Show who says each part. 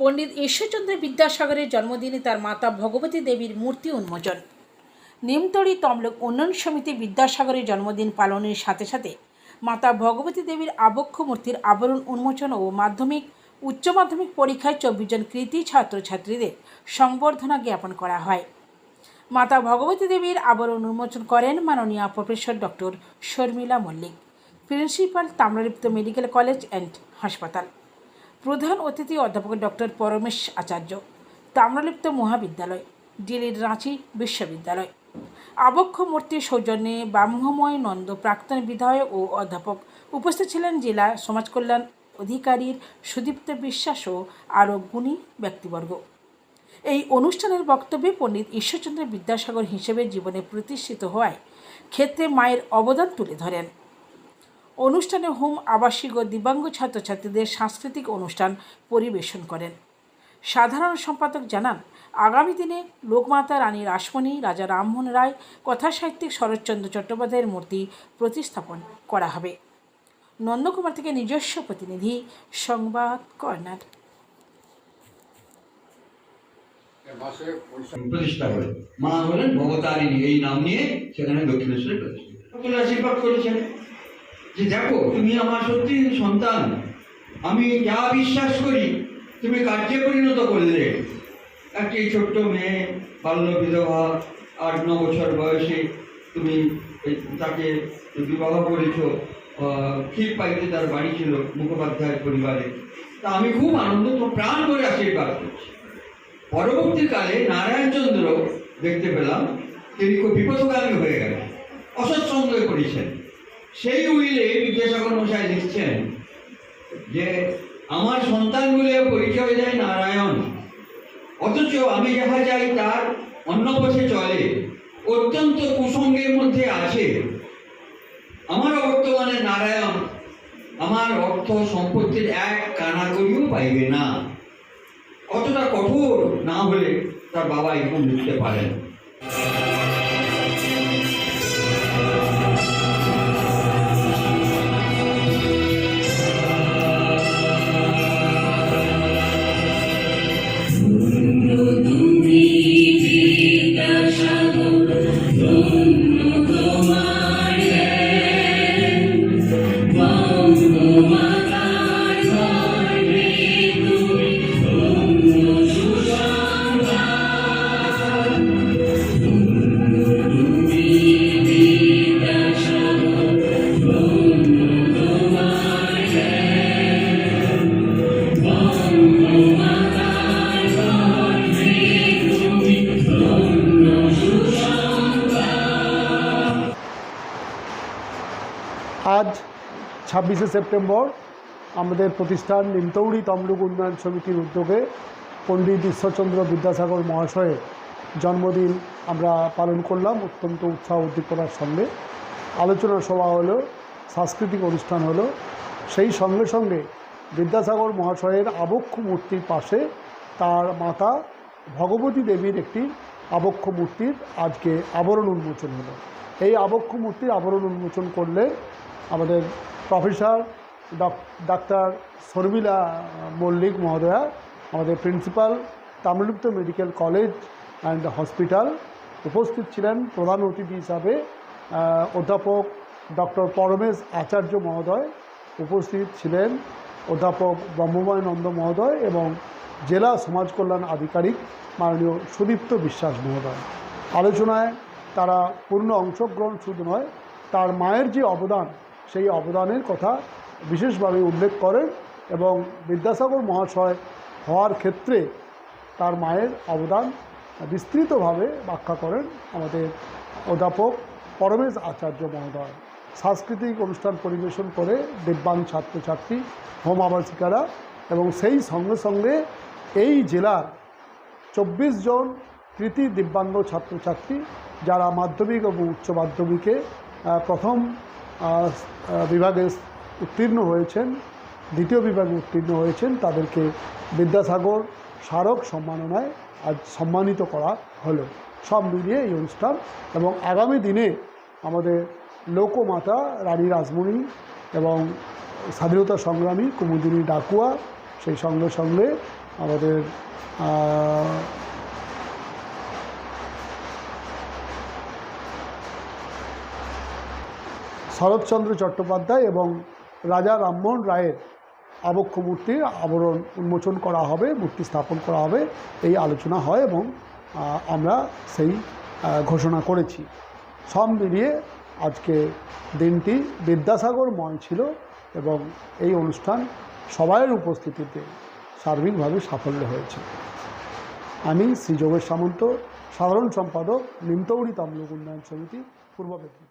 Speaker 1: পণ্ডিত ঈশ্বরচন্দ্র বিদ্যাসাগরের জন্মদিনে তার মাতা ভগবতী দেবীর মূর্তি উন্মোচন। নিমতড়ি তমলুক উন্নয়ন সমিতি বিদ্যাসাগরের জন্মদিন পালনের সাথে সাথে মাতা ভগবতী দেবীর আবক্ষ মূর্তির আবরণ উন্মোচন ও মাধ্যমিক, উচ্চ মাধ্যমিক পরীক্ষায় চব্বিশ জন কৃতি ছাত্রছাত্রীদের সংবর্ধনা জ্ঞাপন করা হয়। মাতা ভগবতী দেবীর আবরণ উন্মোচন করেন মাননীয় professor doctor Sharmila Mallick, principal Tamralipta medical college and হাসপাতাল। প্রধান অতিথি অধ্যাপক ডক্টর পরমেশ আচার্য, তাম্রলিপ্ত মহাবিদ্যালয় দিল্লির রাঁচি বিশ্ববিদ্যালয়। আবক্ষ মূর্তির সৌজন্যে ব্রাহ্মময় নন্দ প্রাক্তন বিধায়ক ও অধ্যাপক উপস্থিত ছিলেন জেলা সমাজ কল্যাণ অধিকারীর সুদীপ্ত বিশ্বাস ও আরও গুণী ব্যক্তিবর্গ। এই অনুষ্ঠানের বক্তব্যে পণ্ডিত ঈশ্বরচন্দ্র বিদ্যাসাগর হিসেবে জীবনে প্রতিষ্ঠিত হওয়ায় ক্ষেত্রে মায়ের অবদান তুলে ধরেন। অনুষ্ঠানে হোম আবাসিক ও দিব্যাঙ্গ ছাত্রছাত্রীদের সাংস্কৃতিক অনুষ্ঠান পরিবেশন করেন। সাধারণ সম্পাদক জানান আগামী দিনে লোকমাতা রানী রাসমণি রাজা রামমোহন রায় কথাসাহিত্যিক শরৎচন্দ্র চট্টোপাধ্যায়ের মূর্তি প্রতিস্থাপন করা হবে। নন্দকুমার থেকে নিজস্ব প্রতিনিধি সংবাদ কর্নার।
Speaker 2: প্রতিষ্ঠা হল মা হলেন ভবতারিণী এই নাম নিয়ে সেখানে দক্ষিণেশ্বরে প্রতিষ্ঠা সকলে আশীর্বাদ করেছেন যে দেখো, তুমি আমার সত্যি সন্তান। আমি যা বিশ্বাস করি, তুমি কার্যে পরিণত করলে। একটি ছোট্ট মেয়ে, বাল্য বিধবা, আট, ন বছর বয়সে তুমি তাকে বিবাহ করেছ ক্ষীর পাইতে তার বাড়ি ছিল মুখোপাধ্যায়ের পরিবারে। তা আমি খুব আনন্দ প্রাণ করে আশীর্বাদ করছি। পরবর্তীকালে নারায়ণচন্দ্র দেখতে পেলাম, তিনি খুব বিপদগামী হয়ে গেলেন অসৎসঙ্গে পড়েছেন। সেই উইলে বিদ্যাসাগর মশাই লিখছেন যে, আমার সন্তানগুলো পরিচয় দেয় নারায়ণ। অথচ আমি যাহা যাই তার অন্য পথে চলে, অত্যন্ত কুসঙ্গের মধ্যে আছে। আমার বর্তমানে নারায়ণ আমার অর্থ সম্পত্তির এক কানাকড়িও পাইবে না। কতটা কঠোর না হলে তার বাবা এখন বুঝতে পারেন।
Speaker 3: ছাব্বিশে সেপ্টেম্বর আমাদের প্রতিষ্ঠান নিমতৌড়ি তমলুক উন্নয়ন সমিতির উদ্যোগে পণ্ডিত ঈশ্বরচন্দ্র বিদ্যাসাগর মহাশয়ের জন্মদিন আমরা পালন করলাম। অত্যন্ত উৎসাহ উদ্দীপনার সঙ্গে। আলোচনা সভা হলো, সাংস্কৃতিক অনুষ্ঠান হলো। সেই সঙ্গে সঙ্গে বিদ্যাসাগর মহাশয়ের আবক্ষ মূর্তির পাশে তার মাতা ভগবতী দেবীর একটি আবক্ষ মূর্তির আজকে আবরণ উন্মোচন হলো। এই আবক্ষ মূর্তির আবরণ উন্মোচন করলে আমাদের প্রফেসর ডক- ডাক্তার শর্মিলা মল্লিক মহোদয়া, আমাদের principal Tamralipta medical college and hospital উপস্থিত ছিলেন প্রধান অতিথি হিসাবে অধ্যাপক ডক্টর পরমেশ আচার্য মহোদয় উপস্থিত ছিলেন, অধ্যাপক ব্রহ্মময় নন্দ মহোদয় এবং জেলা সমাজ কল্যাণ আধিকারিক মাননীয় সুদীপ্ত বিশ্বাস মহোদয়। আলোচনায় তারা পূর্ণ অংশগ্রহণ শুধু নয়, তার মায়ের যে অবদান সেই অবদানের কথা বিশেষভাবে উল্লেখ করেন এবং বিদ্যাসাগর মহাশয় হওয়ার ক্ষেত্রে তার মায়ের অবদান বিস্তৃতভাবে ব্যাখ্যা করেন আমাদের অধ্যাপক পরমেশ আচার্য মহোদয়। সাংস্কৃতিক অনুষ্ঠান পরিবেশন করে দিব্যাঙ্গ ছাত্রছাত্রী হোম আবাসিকারা এবং সেই সঙ্গে সঙ্গে এই জেলার চব্বিশ জন কৃতি দিব্যাঙ্গ ছাত্রছাত্রী যারা মাধ্যমিক এবং উচ্চ মাধ্যমিকে প্রথম বিভাগে উত্তীর্ণ হয়েছেন, দ্বিতীয় বিভাগে উত্তীর্ণ হয়েছেন তাদেরকে বিদ্যাসাগর স্মারক সম্মাননায় আজ সম্মানিত করা হলো। সব মিলিয়ে এই অনুষ্ঠান এবং আগামী দিনে আমাদের লোকমাতা রানী রাজমণি এবং স্বাধীনতা সংগ্রামী কুমুদিনী ডাকুয়া, সেই সঙ্গে সঙ্গে আমাদের শরৎচন্দ্র চট্টোপাধ্যায় এবং রাজা রামমোহন রায়ের আবক্ষ মূর্তির আবরণ উন্মোচন করা হবে, মূর্তি স্থাপন করা হবে, এই আলোচনা হয় এবং আমরা সেই ঘোষণা করেছি। সব মিলিয়ে আজকে দিনটি বিদ্যাসাগরময় ছিল এবং এই অনুষ্ঠান সবাইয়ের উপস্থিতিতে সার্বিকভাবে সাফল্য হয়েছে। আমি শ্রী যোগেশ সামন্ত, সাধারণ সম্পাদক নিমতৌড়ি তমলুক উন্নয়ন সমিতি, পূর্ব মেদিনীপুর।